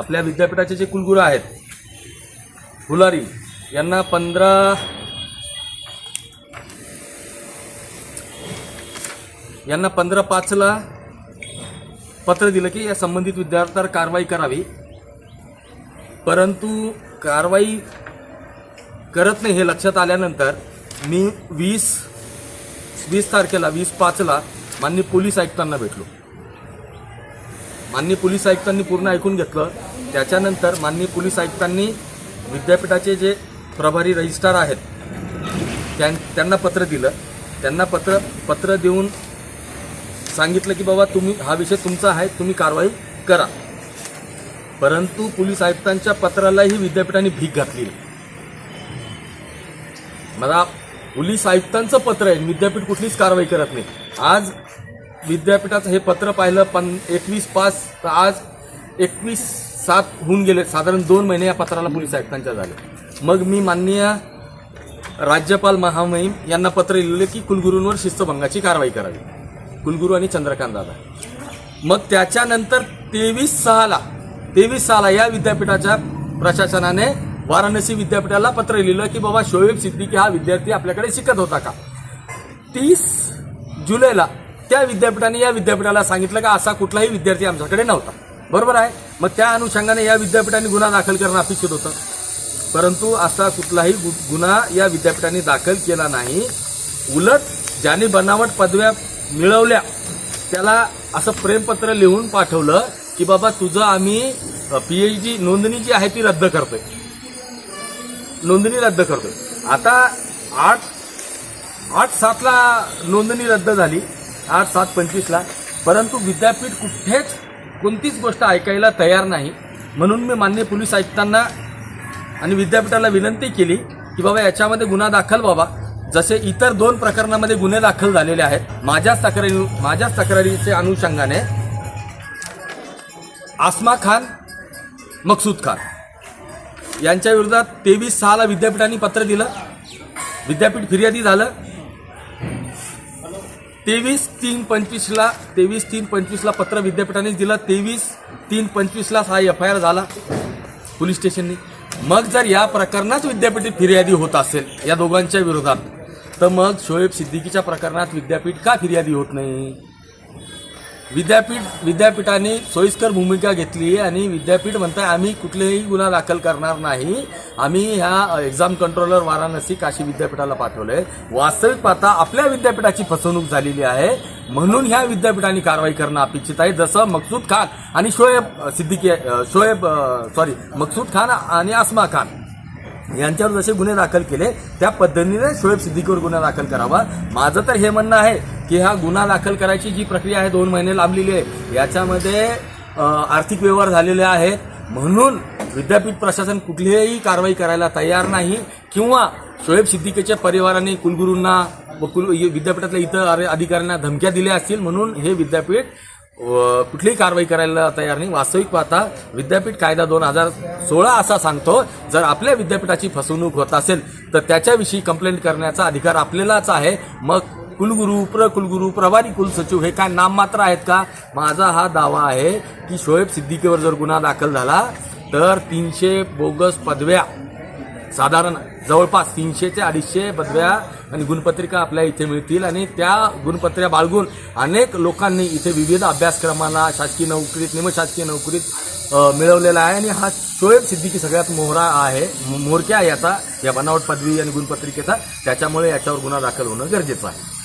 आपल्या विद्यापीठाचे जे कुलगुरू आहेत फुलारी यांना पंधरा यांना पंधरा पाचला पत्र दिलं की या संबंधित विद्यार्थ्यावर कारवाई करावी. परंतु कारवाई करत नाही हे लक्षात आल्यानंतर मी वीस वीस तारखेला वीस पाचला माननीय पोलीस आयुक्तांना भेटलो. माननीय पोलीस आयुक्तांनी पूर्ण ऐकून घेतलं. त्याच्यानंतर माननीय पोलीस आयुक्तांनी विद्यापीठाचे जे प्रभारी रजिस्ट्रार आहेत त्यां त्यांना पत्र दिलं. त्यांना पत्र पत्र देऊन सांगितलं की बाबा तुम्ही हा विषय तुमचा आहे तुम्ही कारवाई करा. परंतु पोलीस आयुक्तांच्या पत्रालाही विद्यापीठाने भीक घातली मला पोलीस आयुक्तांचं पत्र आहे विद्यापीठ कुठलीच कारवाई करत नाही. आज विद्यापीठाचं हे पत्र पाहिलं पण एकवीस पाच तर आज एकवीस सात होऊन गेले साधारण दोन महिने या पत्राला पोलीस आयुक्तांच्या झाले. मग मी माननीय राज्यपाल महामहिम यांना पत्र लिहिले की कुलगुरूंवर शिस्तभंगाची कारवाई करावी. कुलगुरू आणि चंद्रकांत दादा. मग त्याच्यानंतर तेवीस सहाला तेवीस सहाला या विद्यापीठाच्या प्रशासनाने वाराणसी विद्यापीठाला पत्र लिहिलं की बाबा शोएब सिद्दीकी हा विद्यार्थी आपल्याकडे शिकत होता का? तीस जुलैला त्या विद्यापीठाने या विद्यापीठाला सांगितलं का असा कुठलाही विद्यार्थी आमच्याकडे नव्हता. बरोबर आहे? मग त्या अनुषंगाने या विद्यापीठाने गुन्हा दाखल करणं अपेक्षित होतं. परंतु असा कुठलाही गु- गुन्हा या विद्यापीठाने दाखल केला नाही. उलट ज्याने बनावट पदव्या मिळवल्या त्याला असं प्रेमपत्र लिहून पाठवलं की बाबा तुझं आम्ही पीएच डी नोंदणी जी आहे ती रद्द करतोय. नोंदणी रद्द करतोय. आता आठ आठ सातला नोंदणी रद्द झाली आठ सात पंचवीसला. परंतु विद्यापीठ कुठेच कोणतीच गोष्ट ऐकायला तयार नाही. म्हणून मी मान्य पोलीस आयुक्तांना आणि विद्यापीठाला विनंती केली की बाबा याच्यामध्ये गुन्हा दाखल व्हावा. जसे इतर दोन प्रकरणामध्ये गुन्हे दाखल झालेले आहेत माझ्याच तक्रारी माझ्याच तक्रारीच्या अनुषंगाने आसमा खान मकसूद खान यांच्या विरोधात तेवीस सहाला विद्यापीठाने पत्र दिलं. विद्यापीठ फिर्यादी झालं. तेवीस तीन पंचवीसला तेवीस तीन पंचवीसला पत्र विद्यापीठाने दिलं तेवीस तीन पंचवीसला हा एफ आय आर झाला पोलीस स्टेशननी. मग जर या प्रकरणात विद्यापीठ फिर्यादी होत असेल या दोघांच्या विरोधात तर मग शोएब सिद्दीकीच्या प्रकरणात विद्यापीठ का फिर्यादी होत नाही? विद्यापीठ विद्यापीठाने सोयीस्कर भूमिका घेतली आणि विद्यापीठ म्हणताय आम्ही कुठलेही गुन्हा दाखल करणार नाही. आम्ही ह्या एक्झाम कंट्रोलर वाराणसी काशी विद्यापीठाला पाठवलं आहे वास्तविक पाहता आपल्या विद्यापीठाची फसवणूक झालेली आहे. म्हणून ह्या विद्यापीठाने कारवाई करणं अपेक्षित आहे. जसं मकसूद खान आणि शोएब सिद्दीकी शोएब सॉरी मकसूद खान आणि आसमा खान. यांच्यावर जसे गुन्हे दाखल केले त्या पद्धतीने शोएब सिद्दीकीवर गुन्हा दाखल करावा. माझं तर हे म्हणणं आहे की हा गुन्हा दाखल करायची जी प्रक्रिया आहे दोन महिने लांबलेली आहे याच्यामध्ये आर्थिक व्यवहार झालेले आहेत. म्हणून विद्यापीठ प्रशासन कुठलीही कारवाई करायला तयार नाही किंवा शोएब सिद्दीकीच्या परिवाराने कुलगुरूंना व कुल विद्यापीठातल्या इतर अधिकाऱ्यांना धमक्या दिल्या असतील म्हणून हे विद्यापीठ कुठलीही कारवाई करायला तयार नाही. वास्तविक पाहता विद्यापीठ कायदा दोन हजार सोळा असा सांगतो जर आपल्या विद्यापीठाची फसवणूक होत असेल तर त्याच्याविषयी कंप्लेंट करण्याचा अधिकार आपल्यालाच आहे. मग कुलगुरू प्रकुलगुरू प्रभारी कुलसचिव हे काय नाममात्र आहेत का? माझा हा दावा आहे की शोएब सिद्दीकीवर जर गुन्हा दाखल झाला तर तीनशे बोगस पदव्या साधारण जवळपास तीनशे ते अडीचशे पदव्या आणि गुणपत्रिका आपल्या इथे मिळतील आणि त्या गुणपत्र्या बाळगून अनेक लोकांनी इथे विविध अभ्यासक्रमांना शासकीय नोकरीत निमशासकीय नोकरीत मिळवलेला आहे. आणि हा शोएब सिद्दीकी सगळ्यात मोहरा आहे मोरक्या याचा या बनावट पदवी आणि गुणपत्रिकेचा त्याच्यामुळे याच्यावर गुन्हा दाखल होणं गरजेचं आहे.